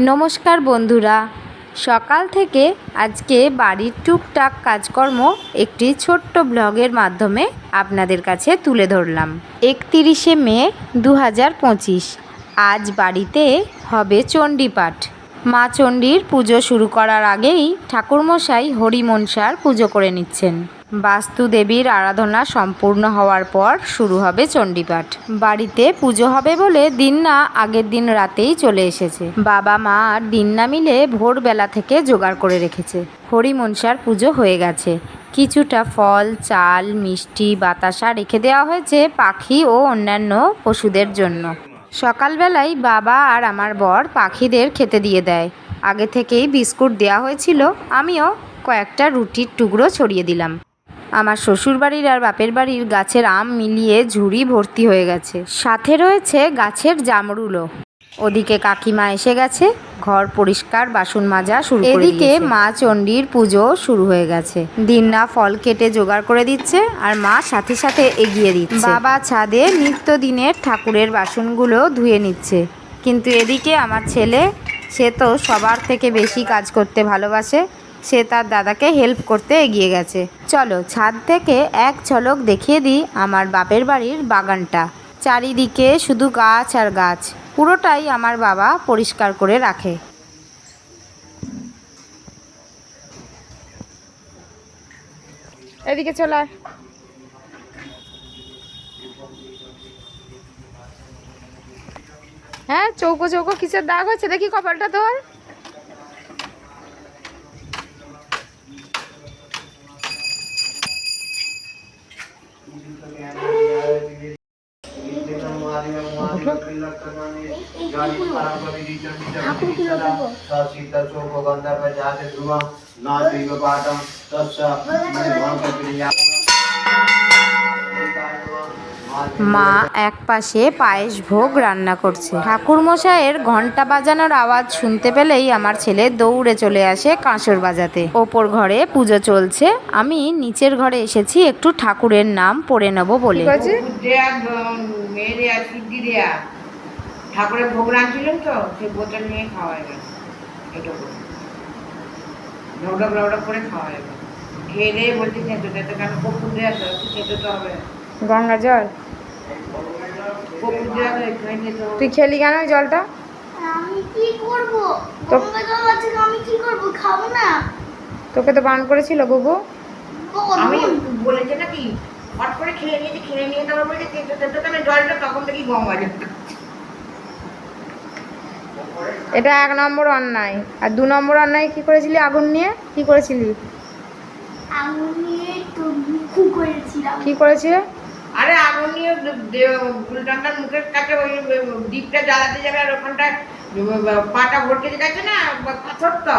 নমস্কার বন্ধুরা। সকাল থেকে আজকে বাড়ির টুকটাক কাজকর্ম একটি ছোট্ট ব্লগের মাধ্যমে আপনাদের কাছে তুলে ধরলাম। একতিরিশে মে দু হাজার পঁচিশ। আজ বাড়িতে হবে চণ্ডীপাঠ। মা চণ্ডীর পুজো শুরু করার আগেই ঠাকুরমশাই হরিমনসার পুজো করে নিচ্ছেন। বাস্তু দেবীর আরাধনা সম্পূর্ণ হওয়ার পর শুরু হবে চণ্ডীপাঠ। বাড়িতে পুজো হবে বলে দিন্না আগের দিন রাতেই চলে এসেছে। বাবা মা আর দিন্না মিলে ভোরবেলা থেকে জোগাড় করে রেখেছে। হরিমনসার পুজো হয়ে গেছে। কিছুটা ফল, চাল, মিষ্টি, বাতাসা রেখে দেওয়া হয়েছে পাখি ও অন্যান্য পশুদের জন্য। সকালবেলায় বাবা আর আমার বর পাখিদের খেতে দিয়ে দেয়। আগে থেকেই বিস্কুট দেওয়া হয়েছিল, আমিও কয়েকটা রুটির টুকরো ছড়িয়ে দিলাম। আমার শ্বশুরবাড়ির আর বাপের বাড়ির গাছের আম মিলিয়ে ঝুড়ি ভর্তি হয়ে গেছে। সাথে রয়েছে গাছের জামরুলও। ওদিকে কাকিমা এসে গেছে ঘর পরিষ্কার বাসন মাজা শুরু এদিকে মা চণ্ডীর পুজো শুরু হয়ে গেছে। দিন্না ফল কেটে জোগাড় করে দিচ্ছে আর মা সাথে সাথে এগিয়ে দিচ্ছে। বাবা ছাদে নিত্যদিনের ঠাকুরের বাসনগুলো ধুয়ে নিচ্ছে। কিন্তু এদিকে আমার ছেলে সে তো সবার থেকে বেশি কাজ করতে ভালোবাসে। সে তার দাদাকে হেল্প করতে এগিয়ে গেছে। চলো ছাদ থেকে এক ঝলক দেখিয়ে দিই আমার বাপের বাড়ির বাগানটা। চারিদিকে শুধু গাছ আর গাছ। পুরোটাই আমার বাবা পরিষ্কার করে রাখে। এদিকে চলে। হ্যাঁ চৌকো চৌকো, কিসের দাগ হচ্ছে? দেখি কপালটা তোর। মা এক পাশে পায়েস ভোগ রান্না করছে। ঠাকুর মশাইয়ের ঘণ্টা বাজানোর আওয়াজ শুনতে পেলেই আমার ছেলে দৌড়ে চলে আসে কাঁসর বাজাতে। ওপর ঘরে পুজো চলছে। আমি নিচের ঘরে এসেছি একটু ঠাকুরের নাম পড়ে নেব বলে। ঠাকুরের ভোগ রাঁধছিলেন তো সেই বোতল নিয়ে খাওয়া গেল এটুকু। ঝগড়া বড়া করে খাওয়া গেল খেয়ে দিয়ে বলছি খেতে কেন? কপুর দেওয়া তো একটু তো হবে। গঙ্গা জল? কপুর দেওয়া তো একটুখানি খেতে হবে। তুই খেলি কেন ওই জলটা? আমি কি করব? তো- গঙ্গা জল আছে আমি কি করব? খাব না। তোকে তো বান করেছিল গুগু আমি বলেছে নাকি হট করে খেয়ে নিয়েছি খেয়ে নিয়ে তারপর বলছে কেন জলটা তখন দেখি গঙ্গা জল এটা এক নম্বর অন্যায়। আর দু নম্বর অন্যায় কি করেছিলি আগুন নিয়ে? কি করেছিলি? আঙুল নিয়ে করেছিলাম। কি করেছিলে আরে আগুন নিয়ে মুখের কাছে ওই জ্বালাতে যাবে আর ওখানটা পাটা ভরকে গেছে না? পাথর তো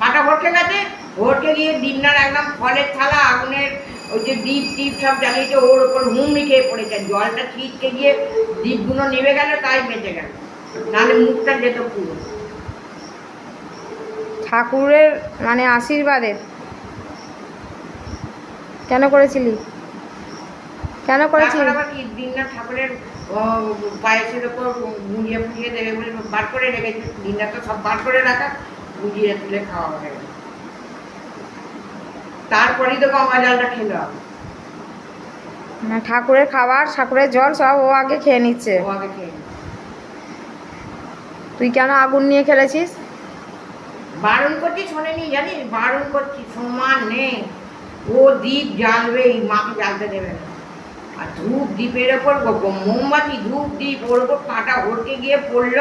পাটা ভরকে গেছে ভরকে গিয়ে দিনার একদম ফলের থালা আগুনের ওই যে দ্বীপ টিপ সব জ্বালিয়েছে ওর ওপর হুমড়ি খেয়ে পড়েছে। জলটা ছিটকে গিয়ে দ্বীপগুলো নেমে গেল তাই বেঁচে গেল। নাহলে মুখটা যেত পুরো। ঠাকুরের মানে আশীর্বাদের কেন করেছিলি? কেন করেছিলি আবার কি দিননাথ ঠাকুরের পায়েসের ওপর গুঁড়িয়ে ফুটিয়ে দেবে বলে বার করে রেখেছে। দিননাথ তো সব বার করে রাখা গুঁড়িয়ে তুলে খাওয়া হবে তারপরেই তো গঙ্গা জলটা খেলো ঠাকুরের খাবার ঠাকুরের জল সব ও আগে খেয়ে নিচ্ছে। ও আগে খেয়ে। তুই কেন আগুন নিয়ে খেলেছিস? বারণ করছি শোনেনি জানিস? বারণ করছি সমান নেই ও দ্বীপ জ্বালবে এই মাকে জ্বালতে দেবে না। আর ধূপ দ্বীপের ওপর মোমবাতি ধূপ দ্বীপ ওর ওপর কাঁটা হটকে গিয়ে পড়ল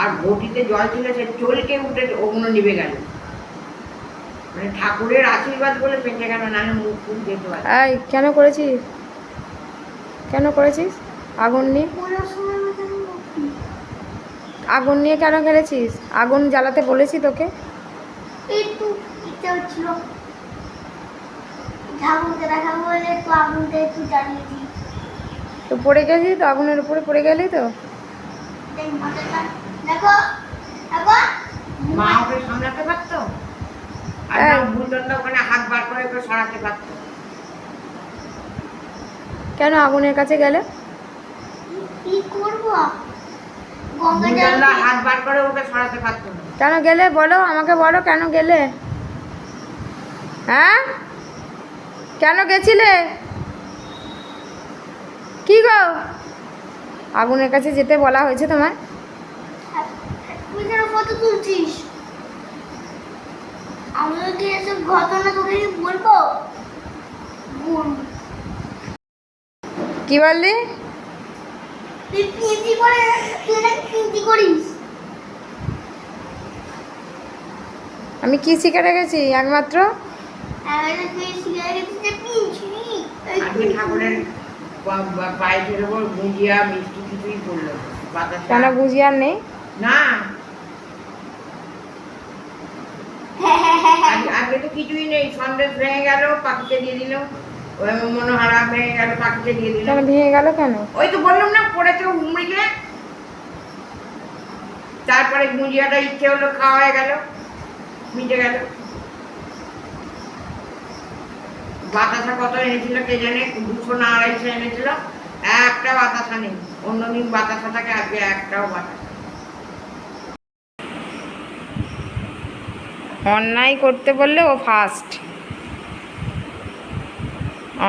আর ঘটিতে জল ছিল সে চলকে উঠে ওগুলো নিভে গেল। মানে ঠাকুরের আশীর্বাদ বলে বেঁচে গেল নাহলে মুখ ফুল যেতে পারে। এই কেন করেছিস? কেন করেছিস? আগুন নিয়ে? আগুন নিয়ে কেন খেলেছিস? আগুন জ্বালাতে বলেছি তোকে। তো পড়ে গেলি তো? আগুনের উপরে পড়ে গেলি তো? হ্যাঁ। কেন আগুনের কাছে গেলে? কি করব? হাত বার করে ওকে সরাতে পারতো না। কেন গেলে? বলো আমাকে বলো কেন গেলে? হ্যাঁ? কেন গেছিলে? কি গো? আগুনের কাছে যেতে বলা হয়েছে তোমার তুই ফটো তুলছিস। আমি কি এসব ঘটনা তোকে বলব? কি বললি? তুই করে করিস? আমি কি শিখে রেখেছি? একমাত্র? গুঁজিয়া কেন গুজিয়ার নেই? না। আজকে তো কিছুই নেই। সন্দেশ ভেঙে গেল পাখিতে দিয়ে দিল। ওই মনোহারা ভেঙে গেল পাখিতে দিয়ে দিল। কেন ভেঙে গেল কেন? ওই তো বললাম না পড়েছে হুমড়িকে তারপরে গুঁজিয়াটা ইচ্ছে হলো খাওয়া হয়ে গেল মিটে গেল। বাতাসা কত এনেছিল কে জানে? দুশো না আড়াইশো এনেছিল। একটা বাতাসা নেই অন্যদিন বাতাসা থাকে আজকে একটাও বাতাসা অন্যায় করতে বললে ও ফার্স্ট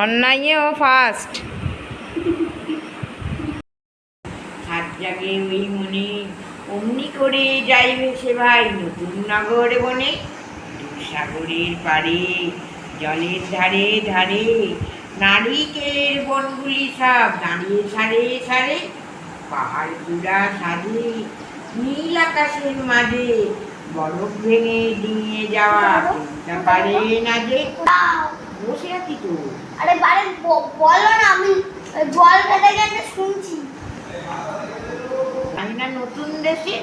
অন্যায়ে ও ফার্স্ট হাত জাগে ওই মনে অমনি করে যাইবে সে ভাই নতুন নগর বনে। সাগরের পাড়ে, জলের ধারে ধারে, নারিকেলের বনগুলি সব দাঁড়িয়ে সারে সারে, পাহাড় গুড়া সাজে, নীল আকাশের মাঝে বরফ ভেঙে ডিঙিয়ে যাওয়া চিন্তা পারে না যে। বসে আছি তো। আরে বারে বলো না, আমি জল বেঁধে শুনছি। আমি নতুন দেশে?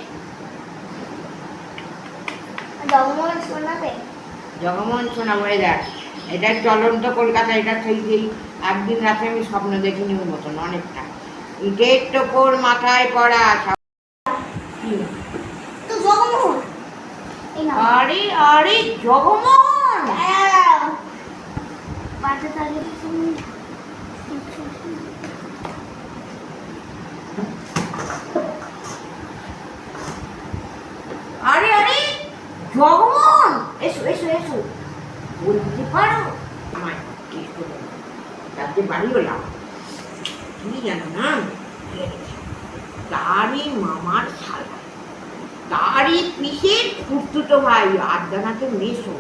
জগমোহন শোনাবে জগমোহন সোনাময় দেখ এটা চলন্ত কলকাতা এটা সেই একদিন রাতে আমি স্বপ্ন দেখিনি ওর মতন অনেকটা। ইটের টোপর মাথায় পড়া তো জগমোহন? আরে আরে জগমোহন! পাশে থাকলে তো শুনি আরে আরে জগমোহন এসো এসো এসো। বলতে পারো? আমার কি করব তাদের বাড়ি হলাম তুমি জানো না? তারই মামার তারই পিসের ফুটতুতো ভাই। আদানাতে মেশো।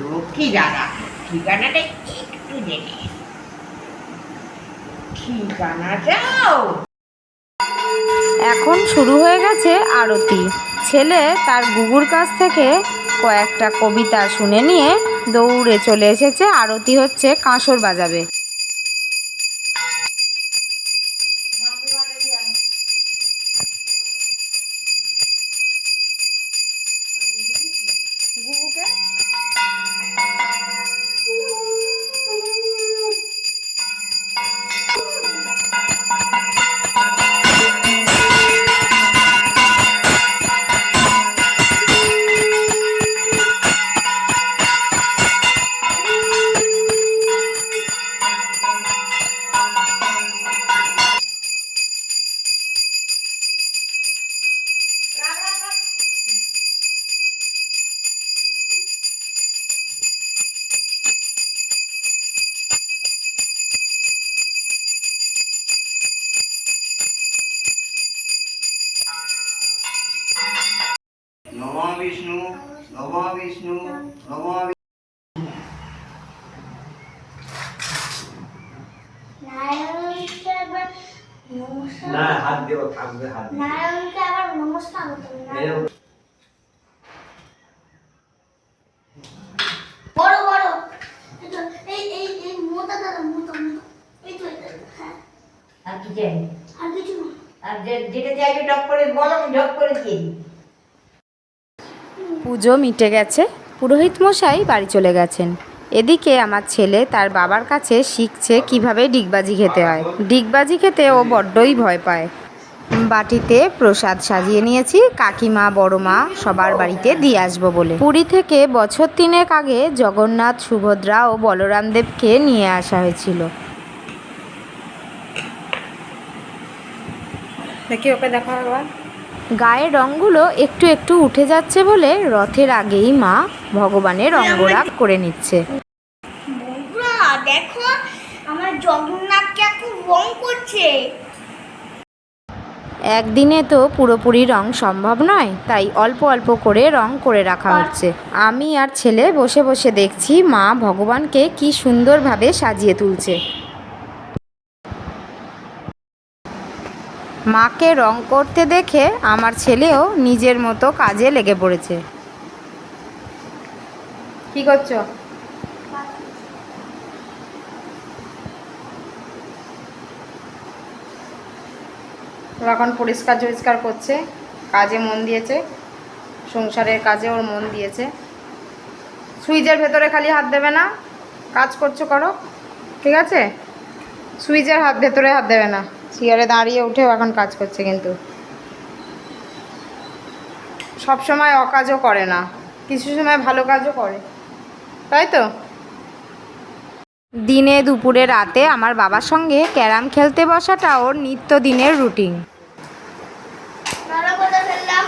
লক্ষ্মী দাদা, ঠিকানাটা একটু জেনে এসো। ঠিকানা যাও এখন শুরু হয়ে গেছে আরতি। ছেলে তার গুগুর কাছ থেকে কয়েকটা কবিতা শুনে নিয়ে দৌড়ে চলে এসেছে। আরতি হচ্ছে কাঁসর বাজাবে। নম বিষ্ণু নম না হাত দেবো থাকবে হাত নারায়ণকে আবার নমস্কার করতে হবে নারায়ণ- এরকম বড় বড়। এই এই এই এই মোটা দাদা মোটা মোটা। এই তো এটা হ্যাঁ। আর কি চাই? আর কিছু না। আর যে- যেটা চাইবে টপ করে বলো আমি ঝপ করে দিয়ে দিই। পুজো মিটে গেছে। পুরোহিত মশাই বাড়ি চলে গেছেন। এদিকে আমার ছেলে তার বাবার কাছে শিখছে কীভাবে ডিগবাজি খেতে হয়। ডিগবাজি খেতে ও বড্ডই ভয় পায়। বাটিতে প্রসাদ সাজিয়ে নিয়েছি, কাকিমা বড় মা সবার বাড়িতে দিয়ে আসব বলে। পুরী থেকে বছর তিনেক আগে জগন্নাথ, সুভদ্রা ও বলরাম দেবকে নিয়ে আসা হয়েছিল। দেখি ওকে দেখা গায়ের রঙগুলো একটু একটু উঠে যাচ্ছে বলে রথের আগেই মা ভগবানের অঙ্গরাগ করে নিচ্ছে। দেখো আমার রং করছে। একদিনে তো পুরোপুরি রং সম্ভব নয় তাই অল্প অল্প করে রং করে রাখা হচ্ছে। আমি আর ছেলে বসে বসে দেখছি মা ভগবানকে কি সুন্দরভাবে সাজিয়ে তুলছে। মাকে রং করতে দেখে আমার ছেলেও নিজের মতো কাজে লেগে পড়েছে। কি করছ? এখন পরিষ্কার টরিষ্কার করছে, কাজে মন দিয়েছে, সংসারের কাজে ওর মন দিয়েছে। সুইচের ভেতরে খালি হাত দেবে না, কাজ করছ করো, ঠিক আছে? সুইচের হাত ভেতরে হাত দেবে না। চেয়ারে দাঁড়িয়ে উঠেও এখন কাজ করছে কিন্তু। সব সময় অকাজও করে না। কিছু সময় ভালো কাজও করে। তাই তো? দিনে দুপুরে রাতে আমার বাবার সঙ্গে ক্যারাম খেলতে বসাটা ওর রুটিন। ফেললাম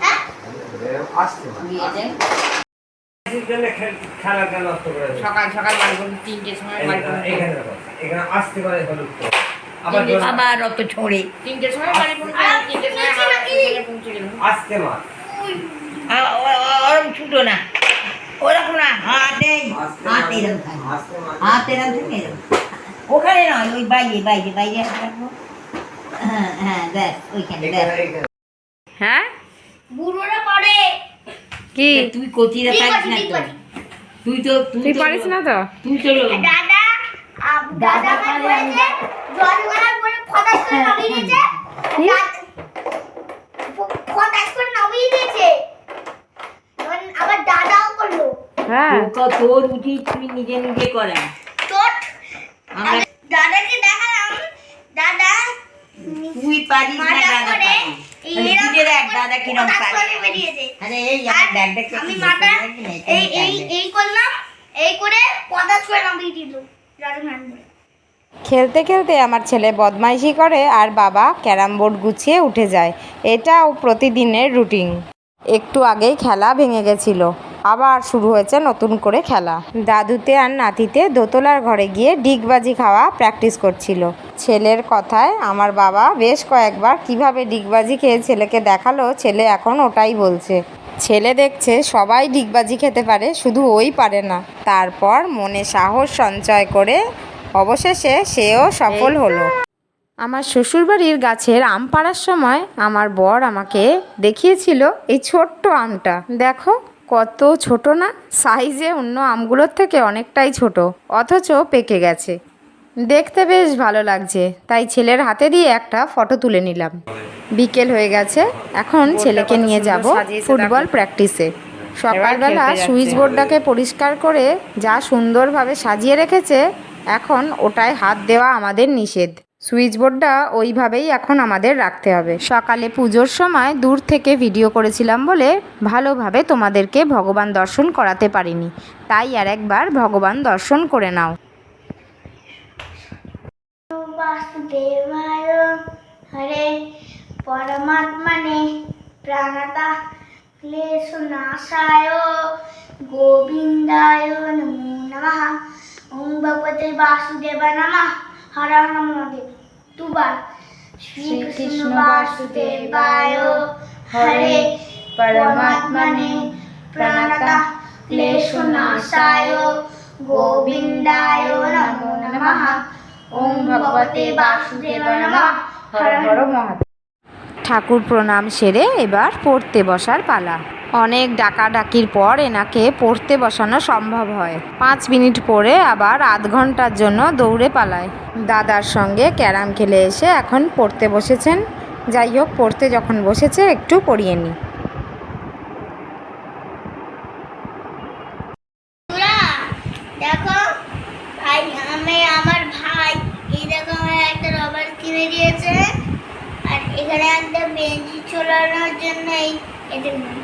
হ্যাঁ আসতে সকাল সকাল বাড়ি করবি সময় বাড়ি এখানে- করবি এখানে রাখো। এখানে আসতে করে হলুদ আবার অত ছড়ে তিনটের সময় বাড়ি পৌঁছে সময় বলছি হাওড়া নাকি? স্টেশনে পৌঁছে গেলাম আসতে মা আ- ও- ও- ওরম ছুটো না ওরকম না হাতে হাতে এরম থাকে আসতে মা। হাতে এরম থাকে এরম। ওখানে নয় ওই বাইরে বাইরে বাইরে হ্যাঁ হ্যাঁ ওইখানে। হ্যাঁ বুড়োরা পারে কি? তুই কচিরা পারিস না তো। তুই তো তুই পারিস না তো? তুই তো দাদা দাদা পারে, জল গলার পরে ফটাস করে নামিয়ে দিয়েছে। ফটাস করে নামিয়ে দিয়েছে। আবার দাদাও করল হ্যাঁ। তোর উচিত তুই নিজে নিজে করা। তোর দাদাকে দেখালাম। দাদা তুই পারিস না দাদা দাদা কিরম আরে এই আমার আমি মাথা এই এই এই করলাম এই করে করে নামিয়ে দিল খেলতে খেলতে আমার ছেলে বদমাইশি করে আর বাবা ক্যারাম বোর্ড গুছিয়ে উঠে যায়। এটাও প্রতিদিনের রুটিন। একটু আগেই খেলা ভেঙে গেছিল। আবার শুরু হয়েছে নতুন করে খেলা। দাদুতে আর নাতিতে দোতলার ঘরে গিয়ে ডিগবাজি খাওয়া প্র্যাকটিস করছিল। ছেলের কথায় আমার বাবা বেশ কয়েকবার কীভাবে ডিগবাজি খেয়ে ছেলেকে দেখাল, ছেলে এখন ওটাই বলছে। ছেলে দেখছে সবাই ডিগবাজি খেতে পারে, শুধু ওই পারে না। তারপর মনে সাহস সঞ্চয় করে অবশেষে সেও সফল হলো। আমার শ্বশুরবাড়ির গাছের আম পাড়ার সময় আমার বর আমাকে দেখিয়েছিল এই ছোট্ট আমটা। দেখো কত ছোট না? সাইজে অন্য আমগুলোর থেকে অনেকটাই ছোট। অথচ পেকে গেছে। দেখতে বেশ ভালো লাগছে। তাই ছেলের হাতে দিয়ে একটা ফটো তুলে নিলাম। বিকেল হয়ে গেছে। এখন ছেলেকে নিয়ে যাব ফুটবল প্র্যাকটিসে। সকালবেলা সুইচ বোর্ডটাকে পরিষ্কার করে যা সুন্দরভাবে সাজিয়ে রেখেছে এখন ওটায় হাত দেওয়া আমাদের নিষেধ। সুইচ বোর্ডটা ওইভাবেই এখন আমাদের রাখতে হবে। সকালে পুজোর সময় দূর থেকে ভিডিও করেছিলাম বলে ভালোভাবে তোমাদেরকে ভগবান দর্শন করাতে পারিনি। তাই আর একবার ভগবান দর্শন করে নাও। হরে গোবিন্দায় নমো নমঃ। ওম ভগবতে বাসুদেব নমঃ। শ্রীকৃষ্ণ বাসুদেবায় হরে পরমাত্মনে প্রাণতা ক্লেশনাশায় গোবিন্দায় নমো নমঃ। ওম ভগবতে বাসুদেবায় নমঃ। হর হর মহাদেব। ঠাকুর প্রণাম সেরে এবার পড়তে বসার পালা। অনেক ডাকাডাকির পর এনাকে পড়তে বসানো সম্ভব হয়। পাঁচ মিনিট পরে আবার আধ ঘণ্টার জন্য দৌড়ে পালায়। দাদার সঙ্গে ক্যারাম খেলে এসে এখন পড়তে বসেছেন। যাই হোক, পড়তে যখন বসেছে, একটু পড়িয়ে নিই বন্ধুরা, দেখো ভাই আমি আমার ভাই এই দেখো আমার একটা রবার কিনে দিয়েছে আর এখানে একটা বেঞ্চি চলানোর জন্য এই এটা নিয়ে।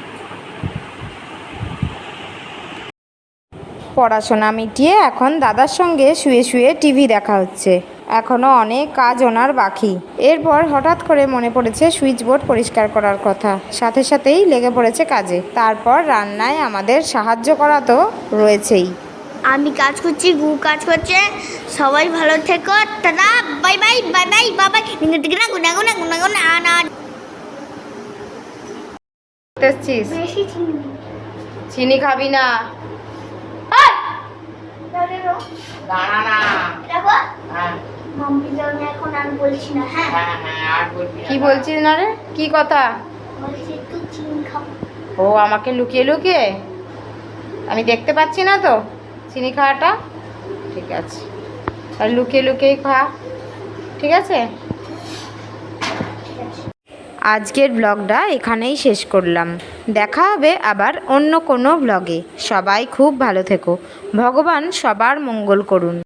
পড়াশোনা মিটিয়ে এখন দাদার সঙ্গে শুয়ে শুয়ে টিভি দেখা হচ্ছে। এখনও অনেক কাজ ওনার বাকি। এরপর হঠাৎ করে মনে পড়েছে সুইচ বোর্ড পরিষ্কার করার কথা। সাথে সাথেই লেগে পড়েছে কাজে। তারপর রান্নায় আমাদের সাহায্য করা তো রয়েছেই। আমি কাজ করছি গু কাজ করছে। সবাই ভালো থেকো। Tata bye bye bye bye বাবাই গুনা গুনা গুনা গুনা গুনা আনা। চিনি খাবি না? দাঁড়া না দেখো। হ্যাঁ জন্য এখন আর বলছি না হ্যাঁ? হ্যাঁ। কি বলছিস না রে? কি কথা? বলছি একটু চিনি খাও। ও আমাকে লুকিয়ে লুকিয়ে? আমি দেখতে পাচ্ছি না তো চিনি খাওয়াটা? ঠিক আছে। আর লুকিয়ে লুকিয়ে খা। ঠিক আছে? আজকের ব্লগটা এখানেই শেষ করলাম। দেখা হবে আবার অন্য কোনো ব্লগে সবাই খুব ভালো থেকো। ভগবান সবার মঙ্গল করুন।